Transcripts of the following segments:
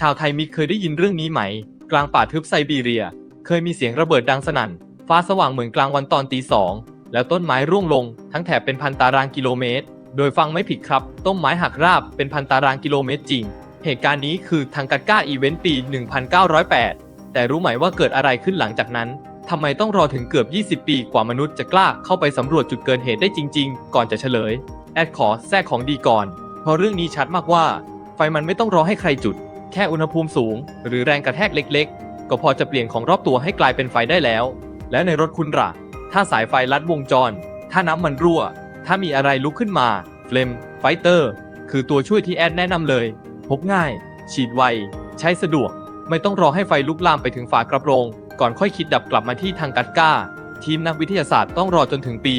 ชาวไทยมิเคยได้ยินเรื่องนี้ไหม กลางป่าทึบไซบีเรีย เคยมีเสียงระเบิดดังสนั่น ฟ้าสว่างเหมือนกลางวันตอนตีสอง แล้วต้นไม้ร่วงลง ทั้งแถบเป็นพันตารางกิโลเมตร โดยฟังไม่ผิดครับ ต้นไม้หักราบเป็นพันตารางกิโลเมตรจริง เหตุการณ์นี้คือทางกัดก้าอีเวนต์ปี 1908 แต่รู้ไหมว่าเกิดอะไรขึ้นหลังจากนั้นทำไมต้องรอถึงเกือบ 20 ปีกว่ามนุษย์จะกล้าเข้าไปสำรวจจุดเกิดเหตุได้จริง ๆ ก่อนจะเฉลย แอดขอแทรกของดีก่อน เพราะเรื่องนี้ชัดมากว่า ไฟมันไม่ต้องรอให้ใครจุด แค่อุณหภูมิสูง หรือแรงกระแทกเล็กๆ ก็พอจะเปลี่ยนของรอบตัวให้กลายเป็นไฟได้แล้ว และในรถคุณล่ะ ถ้าสายไฟลัดวงจร ถ้าน้ำมันรั่ว ถ้ามีอะไรลุกขึ้นมาเฟลมไฟเตอร์คือตัวช่วยที่แอดแนะนำเลยพกง่าย ฉีดไว ใช้สะดวก ไม่ต้องรอให้ไฟลุกลามไปถึงฝากระโปรง ก่อนค่อยคิดดับกลับมาที่ทางกัดก้า ทีมนักวิทยาศาสตร์ต้องรอจนถึงปี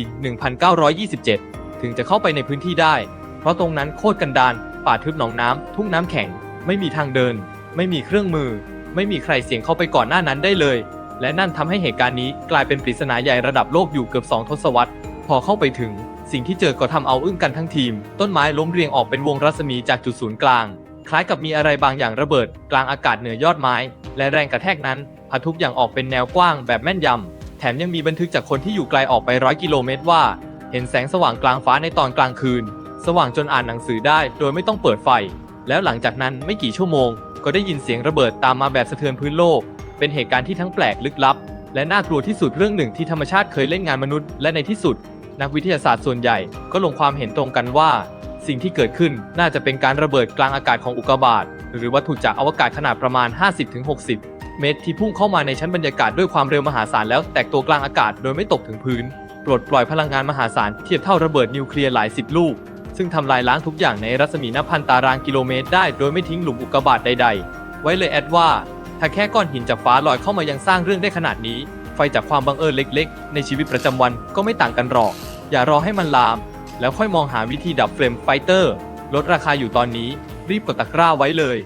1927 ถึงจะเข้าไปในพื้นที่ได้ เพราะตรงนั้นโคตรกันดารป่าทึบหนองน้ำทุ่งน้ำแข็ง ไม่มีทางเดิน ไม่มีเครื่องมือ ไม่มีใครเสี่ยงเข้าไปก่อนหน้านั้นได้เลย และนั่นทำให้เหตุการณ์นี้กลายเป็นปริศนาใหญ่ระดับโลกอยู่เกือบ2ทศวรรษ พอเข้าไปถึง สิ่งที่เจอก็ทำเอาอึ้งกันทั้งทีม ต้นไม้ล้มเรียงออกเป็นวงรัศมีจากจุดศูนย์กลาง คล้ายกับมีอะไรบางอย่างระเบิด กลางอากาศเหนือยอดไม้ และแรงกระแทกนั้นพัดทุกอย่างออกเป็นแนวกว้างแบบแม่นยำแถมยังมีบันทึกจากคนที่อยู่ไกลออกไปร้อยกิโลเมตรว่า เห็นแสงสว่างกลางฟ้าในตอนกลางคืน สว่างจนอ่านหนังสือได้ โดยไม่ต้องเปิดไฟ แล้วหลังจากนั้นไม่กี่ชั่วโมง ก็ได้ยินเสียงระเบิดตามมาแบบสะเทือนพื้นโลก เป็นเหตุการณ์ที่ทั้งแปลกลึกลับ และน่ากลัวที่สุดเรื่องหนึ่งที่ธรรมชาติเคยเล่นงานมนุษย์ และในที่สุด นักวิทยาศาสตร์ส่วนใหญ่ก็ลงความเห็นตรงกันว่า สิ่งที่เกิดขึ้นน่าจะเป็นการระเบิดกลางอากาศของอุกกาบาตหรือวัตถุจากอวกาศขนาดประมาณ 50-60 เมตร ที่พุ่งเข้ามาในชั้นบรรยากาศด้วยความเร็วมหาศาลแล้วแตกตัวกลางอากาศโดยไม่ตกถึงพื้นปลดปล่อยพลังงานมหาศาลเทียบเท่าระเบิดนิวเคลียร์หลายสิบลูก ซึ่งทำลายล้างทุกอย่างในรัศมีนับพันตารางกิโลเมตรได้โดยไม่ทิ้งหลุมอุกกาบาตใด ๆ ไว้เลยแอดว่า ถ้าแค่ก้อนหินจากฟ้าลอยเข้ามายังสร้างเรื่องได้ขนาดนี้ ไฟจากความบังเอิญเล็ก ๆ ในชีวิตประจำวันก็ไม่ต่างกันหรอก อย่ารอให้มันลาม แล้วค่อยมองหาวิธีดับเฟรมไฟเตอร์ ลดราคาอยู่ตอนนี้ รีบกดตะกร้าไว้เลย